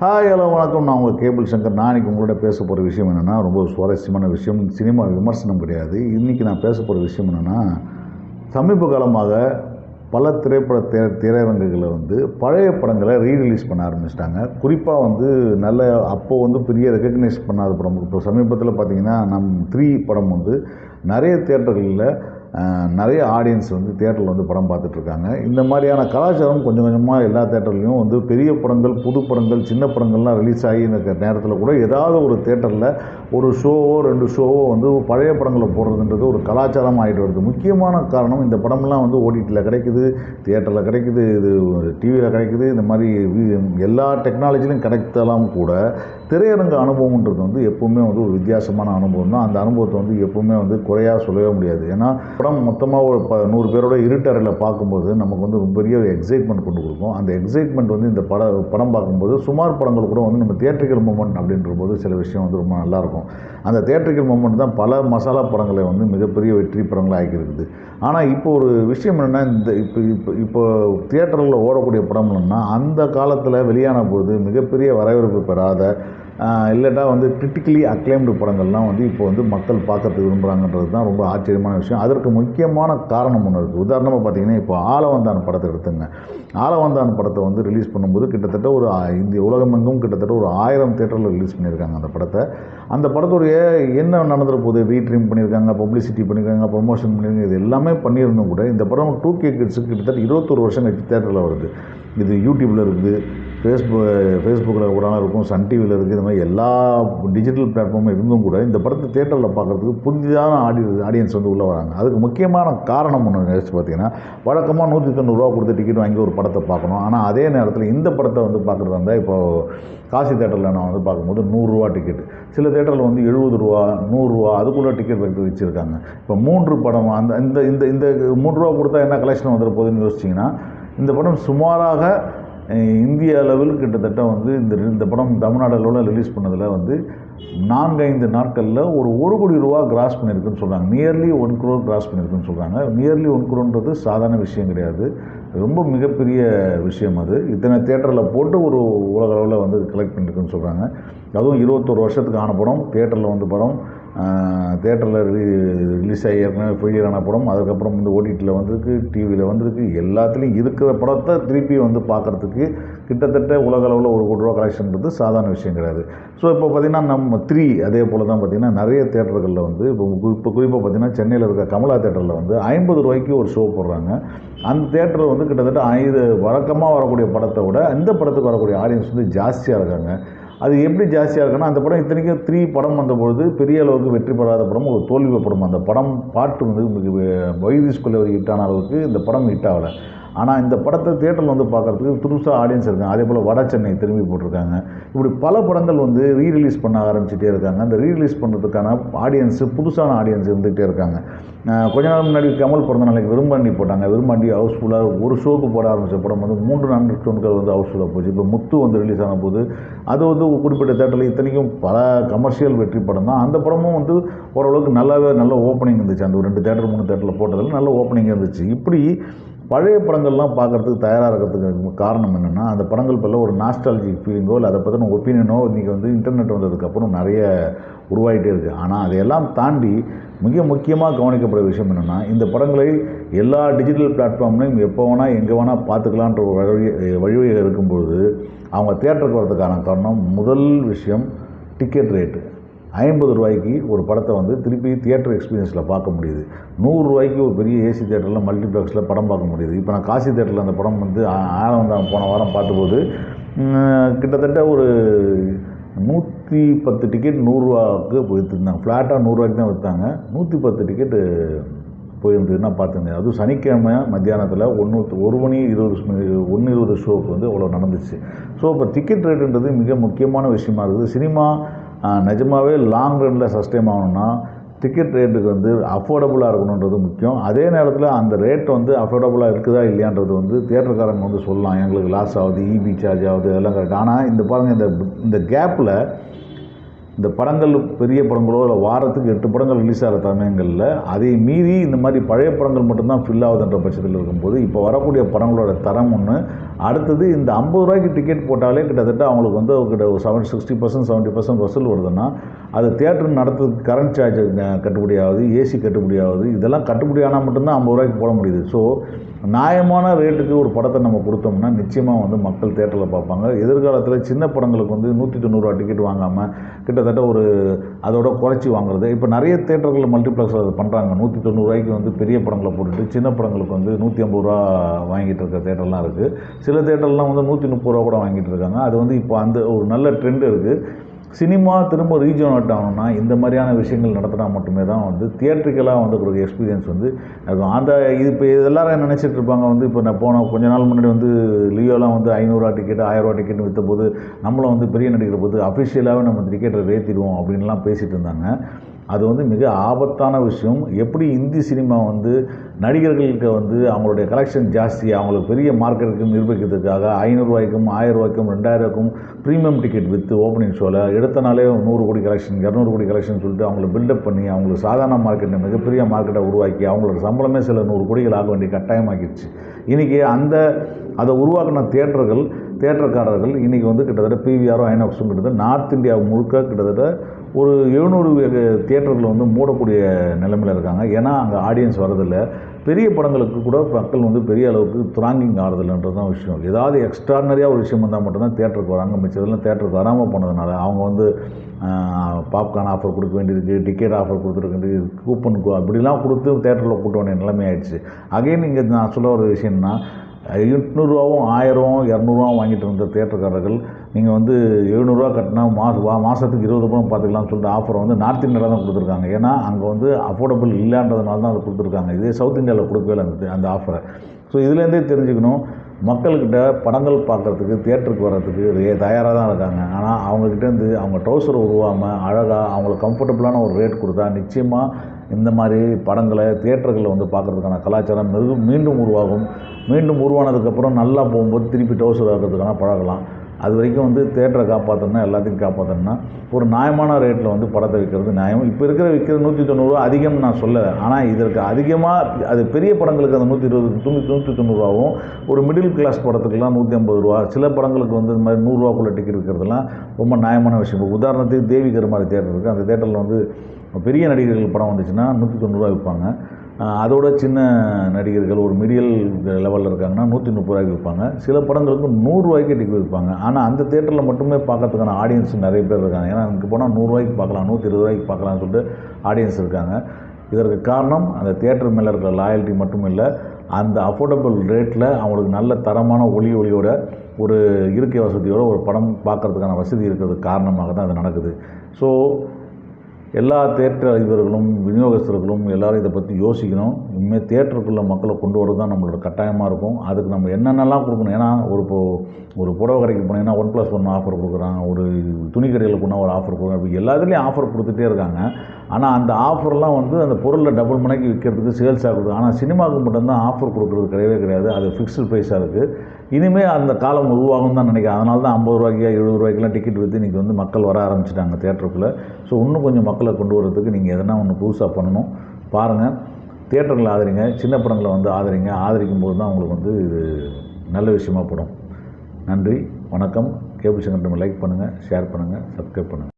Hi hello வணக்கம். நான் உங்கள் கேபிள் சங்கர். நாளைக்கு உங்கள்கிட்ட உங்களோட பேச போகிற விஷயம் என்னென்னா ரொம்ப சுவாரஸ்யமான விஷயம். சினிமா விமர்சனம் கிடையாது. இன்றைக்கி நான் பேச போகிற விஷயம் என்னென்னா சமீப காலமாக பல திரைப்பட திரை திரையரங்குகளில் வந்து பழைய படங்களை ரீரிலீஸ் பண்ண ஆரம்பிச்சிட்டாங்க. குறிப்பாக வந்து நல்ல அப்போது வந்து பெரிய ரெக்கக்னைஸ் பண்ணாத படம். இப்போ சமீபத்தில் பார்த்திங்கன்னா நம் த்ரீ படம் வந்து நிறைய தேட்டர்களில் நிறைய ஆடியன்ஸ் வந்து தேட்டரில் வந்து படம் பார்த்துட்ருக்காங்க. இந்த மாதிரியான கலாச்சாரம் கொஞ்சம் கொஞ்சமாக எல்லா தேட்டர்லேயும் வந்து பெரிய படங்கள் புது படங்கள் சின்ன படங்கள்லாம் ரிலீஸ் ஆகி இந்த நேரத்தில் கூட ஏதாவது ஒரு தேட்டரில் ஒரு ஷோவோ ரெண்டு ஷோவோ வந்து பழைய படங்களை போடுறதுன்றது ஒரு கலாச்சாரம் ஆகிட்டு வருது. முக்கியமான காரணம் இந்த படம்லாம் வந்து ஓடிடியில் கிடைக்குது தேட்டரில் கிடைக்குது இது டிவியில் கிடைக்குது இந்த மாதிரி எல்லா டெக்னாலஜிலையும் கிடைத்தாலும் கூட திரையரங்க அனுபவம்ன்றது வந்து எப்போவுமே வந்து ஒரு வித்தியாசமான அனுபவம் தான். அந்த அனுபவத்தை வந்து எப்போவுமே வந்து குறையாக சொல்லவே முடியாது. ஏன்னா படம் மொத்தமாக ஒரு ப நூறு பேரோட இருட்டறையில் பார்க்கும்போது நமக்கு வந்து ரொம்ப பெரிய ஒரு எக்ஸைட்மெண்ட் கொண்டு கொடுக்கும். அந்த எக்ஸைட்மெண்ட் வந்து இந்த பட படம் பார்க்கும்போது சுமார் படங்கள் கூட வந்து நம்ம தியேட்ரிக்கல் மூமெண்ட் அப்படின்ற போது சில விஷயம் வந்து ரொம்ப நல்லாயிருக்கும் அந்த தியேட்ரிக்கல் மூமெண்ட் தான் பல மசாலா படங்களை வந்து மிகப்பெரிய வெற்றி படங்களாக ஆக்கியிருக்குது. ஆனால் இப்போ ஒரு விஷயம் என்னென்னா இந்த இப்போ இப்போ இப்போ தியேட்டரில் ஓடக்கூடிய படம்னா அந்த காலத்தில் வெளியான போது மிகப்பெரிய வரவேற்பு பெறாத இல்லாட்டா வந்து கிரிட்டிக்கலி அக்ளைம்டு படங்கள்லாம் வந்து இப்போ வந்து மக்கள் பார்க்கறதுக்கு விரும்புகிறாங்கன்றது தான் ரொம்ப ஆச்சரியமான விஷயம். அதற்கு முக்கியமான காரணம் ஒன்று இருக்குது உதாரணமாக பார்த்தீங்கன்னா இப்போ ஆலவந்தான் படத்தை எடுத்துங்க. ஆலவந்தான் படத்தை வந்து ரிலீஸ் பண்ணும்போது கிட்டத்தட்ட ஒரு இந்திய உலகமெங்கும் கிட்டத்தட்ட ஒரு ஆயிரம் தேட்டரில் ரிலீஸ் பண்ணியிருக்காங்க அந்த படத்தை. அந்த படத்துடைய என்ன நடந்துற போது ரீட்ரீம் பண்ணியிருக்காங்க பப்ளிசிட்டி பண்ணியிருக்காங்க ப்ரொமோஷன் பண்ணியிருக்காங்க இது எல்லாமே பண்ணியிருந்தும் கூட இந்த படம் டூ கே கிட்ஸுக்கு கிட்டத்தட்ட இருபத்தொரு வருஷம் கழிச்சு தேட்டரில் வருது. இது யூடியூப்பில் இருக்குது. ஃபேஸ்புக் ஃபேஸ்புக்கில் கூடலாம் இருக்கும் சன் டிவியில் இருக்குது இந்த மாதிரி எல்லா டிஜிட்டல் பிளாட்ஃபார்மும் இருந்தும் கூட இந்த படத்தை தேட்டரில் பார்க்குறதுக்கு புதிதான ஆடி ஆடியன்ஸ் வந்து உள்ளே வராங்க. அதுக்கு முக்கியமான காரணம் ஒன்று நினச்சி பார்த்தீங்கன்னா வழக்கமாக நூற்றி தொண்ணூறுரூவா கொடுத்து டிக்கெட் வாங்கி ஒரு படத்தை பார்க்கணும். ஆனால் அதே நேரத்தில் இந்த படத்தை வந்து பார்க்குறதா இருந்தால் இப்போது காசி தேட்டரில் நான் வந்து பார்க்கும்போது நூறுரூவா டிக்கெட் சில தேட்டரில் வந்து எழுபது ரூபா நூறுரூவா அதுக்குள்ளே டிக்கெட் வைத்து வச்சுருக்காங்க. இப்போ மூன்று படம் அந்த இந்த இந்த இந்த மூன்று ரூபா கொடுத்தா என்ன கலெக்ஷன் வந்துட போகுதுன்னு யோசிச்சிங்கன்னா இந்த படம் சுமாராக இந்திய அளவில் கிட்டத்தட்ட வந்து இந்த இந்த படம் தமிழ்நாடு அளவில் ரிலீஸ் பண்ணதில் வந்து நான்கைந்து நாட்களில் ஒரு ஒரு கோடி ரூபா கிராஸ் பண்ணியிருக்குன்னு சொல்கிறாங்க நியர்லி ஒன் குரோர் கிராஸ் பண்ணியிருக்குன்னு சொல்கிறாங்க நியர்லி ஒன் குரோன்றது சாதாரண விஷயம் கிடையாது. ரொம்ப மிகப்பெரிய விஷயம் அது. இத்தனை தேட்டரில் போட்டு ஒரு உலக அளவில் வந்து கலெக்ட் பண்ணியிருக்குன்னு சொல்கிறாங்க அதுவும் இருபத்தொரு வருஷத்துக்கு ஆன படம். தேட்டரில் வந்து படம். தேட்டரில் ரிலீஸ் ஆகி ஏற்கனவே ஃபெயிலியர் ஆன படம். அதுக்கப்புறம் வந்து ஓடிடியில் வந்திருக்கு டிவியில் வந்திருக்கு. எல்லாத்துலேயும் இருக்கிற படத்தை திருப்பி வந்து பார்க்குறதுக்கு கிட்டத்தட்ட உலக அளவில் ஒரு கோடி ரூபா கலெக்ஷன்றது சாதாரண விஷயம் கிடையாது. ஸோ இப்போ பார்த்திங்கன்னா நம்ம த்ரீ அதே போல் தான் பார்த்திங்கன்னா நிறைய தேட்டர்களில் வந்து இப்போ இப்போ குறிப்பாக பார்த்திங்கன்னா சென்னையில் இருக்க கமலா தேட்டரில் வந்து ஐம்பது ரூபாய்க்கு ஒரு ஷோ போடுறாங்க. அந்த தேட்டரில் வந்து கிட்டத்தட்ட ஐந்து வழக்கமாக வரக்கூடிய படத்தை விட இந்த படத்துக்கு வரக்கூடிய ஆடியன்ஸ் வந்து ஜாஸ்தியாக இருக்காங்க. அது எப்படி ஜாஸ்தியாக இருக்குன்னா அந்த படம் இத்தனைக்கும் த்ரீ படம் வந்தபொழுது பெரிய அளவுக்கு வெற்றி பெறாத படம் ஒரு தோல்வி படம். அந்த படம் பாட்டு வந்து வைதிஸ்குள்ளே ஒரு ஹிட்டான அளவுக்கு இந்த படம் ஹிட் ஆகலை. ஆனால் இந்த படத்தை தேட்டரில் வந்து பார்க்குறதுக்கு புதுசாக ஆடியன்ஸ் இருக்காங்க. அதே போல் வட சென்னை திரும்பி போட்டிருக்காங்க. இப்படி பல படங்கள் வந்து ரீரிலீஸ் பண்ண ஆரம்பிச்சிட்டே இருக்காங்க. அந்த ரீரிலீஸ் பண்ணுறதுக்கான ஆடியன்ஸு புதுசான ஆடியன்ஸ் இருந்துகிட்டே இருக்காங்க. கொஞ்ச நாள் முன்னாடி கமல் பிறந்த நாளைக்கு விரும்பாண்டி போட்டாங்க. விரும்பாண்டி ஹவுஸ்ஃபுல்லாக ஒரு ஷோக்கு போட ஆரம்பித்த படம் வந்து மூன்று நான்கு ஷோன்கள் வந்து ஹவுஸ்ஃபுல்லாக போச்சு. இப்போ முத்து வந்து ரிலீஸ் ஆன போது அது வந்து குறிப்பிட்ட தேட்டரில் இத்தனைக்கும் பல கமர்ஷியல் வெற்றி படம் தான். அந்த படமும் வந்து ஓரளவுக்கு நல்லாவே நல்ல ஓப்பனிங் இருந்துச்சு. அந்த ஒரு ரெண்டு தேட்டர் மூணு தேட்டரில் போட்டதில் நல்ல ஓப்பனிங் இருந்துச்சு. இப்படி பழைய படங்கள்லாம் பார்க்குறதுக்கு தயாராக இருக்கிறதுக்கு காரணம் என்னென்னா அந்த படங்கள் பல ஒரு நாஸ்டாலஜிக் ஃபீலிங்கோ இல்லை அதை பற்றின ஒப்பீனியனோ இன்றைக்கி வந்து இன்டர்நெட் வந்ததுக்கப்புறம் நிறைய உருவாகிட்டே இருக்குது ஆனால் அதையெல்லாம் தாண்டி மிக முக்கியமாக கவனிக்கப்பட விஷயம் என்னென்னா இந்த படங்களை எல்லா டிஜிட்டல் பிளாட்ஃபார்ம்லையும் எப்போ வேணால் எங்கே வேணால் பார்த்துக்கலான்ற ஒரு வழி வழிவகை இருக்கும்பொழுது அவங்க தேட்டருக்கு வரதுக்கான காரணம் முதல் விஷயம் டிக்கெட் ரேட்டு ஐம்பது ரூபாய்க்கு ஒரு படத்தை வந்து திருப்பி தியேட்டர் எக்ஸ்பீரியன்ஸில் பார்க்க முடியுது. நூறுரூவாய்க்கு ஒரு பெரிய ஏசி தேட்டரில் மல்டிப்ளெக்ஸில் படம் பார்க்க முடியுது. இப்போ நான் காசி தேட்டரில் அந்த படம் வந்து ஆனந்தான் போன வாரம் பார்த்தபோது கிட்டத்தட்ட ஒரு நூற்றி பத்து டிக்கெட் நூறுரூவாவுக்கு போயிருந்தாங்க ஃப்ளாட்டாக நூறுரூவாய்க்கு தான் விற்றாங்க நூற்றி பத்து டிக்கெட்டு போயிருந்ததுன்னா பார்த்துங்க அதுவும் சனிக்கிழமை மத்தியானத்தில் ஒன்று ஒரு மணி இருபது ஒன்று இருபது ஷோக்கு வந்து அவ்வளோ நடந்துச்சு. ஸோ இப்போ டிக்கெட் ரேட்டுன்றது மிக முக்கியமான விஷயமா இருக்குது. சினிமா நிஜமாவே லாங் ரன்னில் சஸ்டெயின் ஆகணும்னா டிக்கெட் ரேட்டுக்கு வந்து அஃபோர்டபுளாக இருக்கணுன்றது முக்கியம். அதே நேரத்தில் அந்த ரேட் வந்து அஃபோர்டபுளாக இருக்குதா இல்லையான்றது வந்து தேட்டருக்காரங்க வந்து சொல்லலாம். எங்களுக்கு லாஸ் ஆகுது இபி சார்ஜ் ஆகுது அதெல்லாம் கரெக்ட் ஆனால் இந்த பாருங்கள் இந்த இந்த கேப்பில் இந்த படங்கள் பெரிய படங்களோ இல்லை வாரத்துக்கு எட்டு படங்கள் ரிலீஸ் ஆகிற சமயங்களில் அதை மீறி இந்த மாதிரி பழைய படங்கள் மட்டும்தான் ஃபில் ஆகுதுன்ற பட்சத்தில் இருக்கும்போது இப்போ வரக்கூடிய படங்களோட தரம் ஒன்று அடுத்தது இந்த ஐம்பது ரூபாய்க்கு டிக்கெட் போட்டாலே கிட்டத்தட்ட அவங்களுக்கு வந்து கிட்ட ஒரு seven sixty percent seventy percent வசூல் வருதுன்னா அது தேட்டர் நடத்துறதுக்கு கரண்ட் சார்ஜ் கட்டுப்படி ஆகுது ஏசி கட்டுப்படி ஆகுது இதெல்லாம் கட்டுப்படி ஆனால் மட்டும்தான் ஐம்பது ரூபாய்க்கு போட முடியுது. ஸோ நியாயமான ரேட்டுக்கு ஒரு படத்தை நம்ம கொடுத்தோம்னா நிச்சயமாக வந்து மக்கள் தேட்டரில் பார்ப்பாங்க. எதிர்காலத்தில் சின்ன படங்களுக்கு வந்து நூற்றி தொண்ணூறுரூவா டிக்கெட் வாங்காமல் கிட்டத்தட்ட ஒரு அதோட குறைச்சி வாங்குறது. இப்போ நிறைய தேட்டர்கள் மல்டிப்ளெக்ஸில் அதை பண்ணுறாங்க நூற்றி தொண்ணூறுரூவாய்க்கு வந்து பெரிய படங்களை போட்டுட்டு சின்ன படங்களுக்கு வந்து நூற்றி ஐம்பது ரூபா வாங்கிட்டு இருக்க தேட்டர்லாம் இருக்குது சில தேட்டர்லாம் வந்து நூற்றி முப்பது ரூபா கூட வாங்கிட்டு இருக்காங்க. அது வந்து இப்போ அந்த ஒரு நல்ல ட்ரெண்ட் இருக்குது சினிமா திரும்ப ரீஜனேட் ஆகணும்னா இந்த மாதிரியான விஷயங்கள் நடத்தினா மட்டுமே தான் வந்து தியேட்டருக்கெல்லாம் வந்து ஒரு எக்ஸ்பீரியன்ஸ் வந்து இருக்கும். அந்த இது இப்போ எல்லாரும் நினச்சிட்டு இருப்பாங்க. வந்து இப்போ நான் போன கொஞ்ச நாள் முன்னாடி வந்து லியோலாம் வந்து ஐநூறுரூவா டிக்கெட் ஆயிரரூவா டிக்கெட் விற்ற போது நம்மளும் வந்து பெரிய நடிக்கிற போது அஃபிஷியலாகவே நம்ம டிக்கெட்டை ஏற்றிடுவோம் அப்படின்லாம் பேசிகிட்டு இருந்தாங்க. அது வந்து மிக ஆபத்தான விஷயம். எப்படி இந்தி சினிமா வந்து நடிகர்களுக்கு வந்து அவங்களுடைய கலெக்ஷன் ஜாஸ்தி அவங்களுக்கு பெரிய மார்க்கெட்டுக்கு நிர்வகிக்கிறதுக்காக ஐநூறுரூவாய்க்கும் ஆயிரரூவாய்க்கும் ரெண்டாயிரூவாய்க்கும் ப்ரீமியம் டிக்கெட் விற்று ஓப்பனிங் ஷோவில் எடுத்த நாளே நூறு கோடி கலெக்ஷன் இரநூறு கோடி கலெக்ஷன் சொல்லிட்டு அவங்கள பில்டப் பண்ணி அவங்களுக்கு சாதாரண மார்க்கெட்டை மிகப்பெரிய மார்க்கெட்டை உருவாக்கி அவங்களோட சம்பளமே சில நூறு கோடிகள் ஆக வேண்டிய கட்டாயமாக்கிடுச்சு. இன்றைக்கி அந்த அதை உருவாக்கின தேட்டர்கள் தேட்டர்காரர்கள் இன்றைக்கி வந்து கிட்டத்தட்ட பிவிஆரும் ஐநாக்ஸும் கிட்டத்தட்ட நார்த் இந்தியா முழுக்க கிட்டத்தட்ட ஒரு எழுநூறு தியேட்டர்கள் வந்து மூடக்கூடிய நிலைமையில் இருக்காங்க. ஏன்னா அங்கே ஆடியன்ஸ் வரதில்லை பெரிய படங்களுக்கு கூட மக்கள் வந்து பெரிய அளவுக்கு துராங்கிங் ஆகிறதில்லன்றது தான் விஷயம். ஏதாவது எக்ஸ்ட்ராடனரியாக ஒரு விஷயம் வந்தால் மட்டும்தான் தேட்டருக்கு வராங்க. மிச்சதெல்லாம் தேட்டருக்கு வராமல் போனதுனால அவங்க வந்து பாப்கார்ன் ஆஃபர் கொடுக்க வேண்டியிருக்கு டிக்கெட் ஆஃபர் கொடுத்துருக்க வேண்டியது கூப்பன் அப்படிலாம் கொடுத்து தேட்டரில் கூட்ட வேண்டிய நிலைமை ஆயிடுச்சு. அகைன் இங்கே நான் சொல்ல ஒரு விஷயம்னா எட்நூறுவாவும் ஆயிரம் இரநூறுவாவும் வாங்கிட்டு இருந்த தேட்டருக்காரர்கள் நீங்கள் வந்து எழுநூறுவா கட்டினா மாதம் வா மாதத்துக்கு இருபது பணம் பார்த்துக்கலாம்னு சொல்லிட்டு ஆஃபர் வந்து நார்த் இந்தியாவில் தான் கொடுத்துருக்காங்க. ஏன்னா அங்கே வந்து அஃபோர்டபுள் இல்லைன்றதுனால தான் அதை கொடுத்துருக்காங்க. இதே சவுத் இந்தியாவில் கொடுக்கவே இல்லை அந்த அந்த ஆஃபரை ஸோ இதுலேருந்தே தெரிஞ்சுக்கணும். மக்கள்கிட்ட படங்கள் பார்க்குறதுக்கு தியேட்டருக்கு வர்றதுக்கு தயாராக தான் இருக்காங்க. ஆனால் அவங்கக்கிட்டேருந்து அவங்க ட்ரௌசர் உருவாமல் அழகாக அவங்களுக்கு கம்ஃபர்டபுளான ஒரு ரேட் கொடுத்தா நிச்சயமாக இந்த மாதிரி படங்களை தியேட்டர்களில் வந்து பார்க்குறதுக்கான கலாச்சாரம் மிகவும் மீண்டும் உருவாகும். மீண்டும் உருவானதுக்கப்புறம் நல்லா போகும்போது திருப்பி ட்ரௌசர் ஆகிறதுக்கான பழகலாம். அது வரைக்கும் வந்து தேட்டரை காப்பாற்றணும்னா எல்லாத்தையும் காப்பாற்றணும்னா ஒரு நியாயமான ரேட்டில் வந்து படத்தை விற்கிறது நியாயம். இப்போ இருக்கிற விற்கிற நூற்றி தொண்ணூறுரூவா அதிகம்னு நான் சொல்லலை. ஆனால் இதற்கு அதிகமாக அது பெரிய படங்களுக்கு அந்த நூற்றி இருபது தொண்ணூற்றி நூற்றி தொண்ணூறுரூவாவும் ஒரு மிடில் கிளாஸ் படத்துக்குலாம் நூற்றி ஐம்பது ரூபா சில படங்களுக்கு வந்து இந்த மாதிரி நூறுரூவாக்குள்ளே டிக்கெட் விற்கிறதுலாம் ரொம்ப நியாயமான விஷயம். இப்போ உதாரணத்துக்கு தேவி கருமாரி தேட்டர் இருக்குது அந்த தேட்டரில் வந்து பெரிய நடிகர்கள் படம் வந்துச்சுன்னா நூற்றி தொண்ணூறுரூவா விற்பாங்க. அதோட சின்ன நடிகர்கள் ஒரு மிடியல் லெவலில் இருக்காங்கன்னா நூற்றி முப்பது ரூபாய்க்கு விற்பாங்க. சில படங்களுக்கு நூறுரூவாய்க்கு டிக்கெட் விற்பாங்க. ஆனால் அந்த தேட்டரில் மட்டுமே பார்க்கறதுக்கான ஆடியன்ஸ் நிறைய பேர் இருக்காங்க. ஏன்னா அங்கே போனால் நூறுரூவாய்க்கு பார்க்கலாம் நூற்றி இருபது ரூபாய்க்கு பார்க்கலாம்னு சொல்லிட்டு ஆடியன்ஸ் இருக்காங்க. இதற்கு காரணம் அந்த தேட்டர் மேலே இருக்கிற லாயல்ட்டி மட்டும் இல்லை அந்த அஃபோர்டபுள் ரேட்டில் அவங்களுக்கு நல்ல தரமான ஒளி ஒளியோட ஒரு இருக்கை வசதியோட ஒரு படம் பார்க்கறதுக்கான வசதி இருக்கிறதுக்கு காரணமாக தான் அது நடக்குது. ஸோ எல்லா தேட்டர் அதிபர்களும் விநியோகஸ்தர்களும் எல்லோரும் இதை பற்றி யோசிக்கணும். இனிமேல் தேட்டருக்குள்ளே மக்களை கொண்டு வரது தான் நம்மளோட கட்டாயமாக இருக்கும். அதுக்கு நம்ம என்னென்னலாம் கொடுக்கணும்? ஏன்னா ஒரு இப்போ ஒரு புடவை கடைக்கு போனீங்கன்னா ஒன் ப்ளஸ் ஒன் ஆஃபர் கொடுக்குறாங்க ஒரு துணி கடையில் போனால் ஒரு ஆஃபர் கொடுக்குறான். எல்லா எல்லாத்துலேயும் ஆஃபர் கொடுத்துட்டே இருக்காங்க. ஆனால் அந்த ஆஃபர்லாம் வந்து அந்த பொருளில் டபுள் மணிக்கு விற்கிறதுக்கு சேல்ஸ் ஆகுது ஆனால் சினிமாவுக்கு மட்டும்தான் ஆஃபர் கொடுக்குறது கிடையவே கிடையாது. அது ஃபிக்ஸ்டு ப்ரைஸாக இருக்குது இனிமேல் அந்த காலம் உருவாகும் தான் நினைக்கிறேன். அதனால தான் ஐம்பது ரூபாய்க்கு எழுபது ரூபாய்க்குலாம் டிக்கெட் விற்று இன்றைக்கி வந்து மக்கள் வர ஆரம்பிச்சிட்டாங்க தேட்டருக்குள்ளே. ஸோ இன்னும் கொஞ்சம் மக்கள் கொண்டு வரதுக்கு நீங்கள் எதனா ஒன்று புதுசாக பண்ணணும். பாருங்கள் தேட்டர்களை ஆதரிங்க. சின்ன படங்களை வந்து ஆதரிங்க. ஆதரிக்கும் போது தான் உங்களுக்கு வந்து இது நல்ல விஷயமா படும். நன்றி. வணக்கம். கேபிள் சங்கர் லைக் பண்ணுங்கள் ஷேர் பண்ணுங்கள் சப்ஸ்கிரைப் பண்ணுங்கள்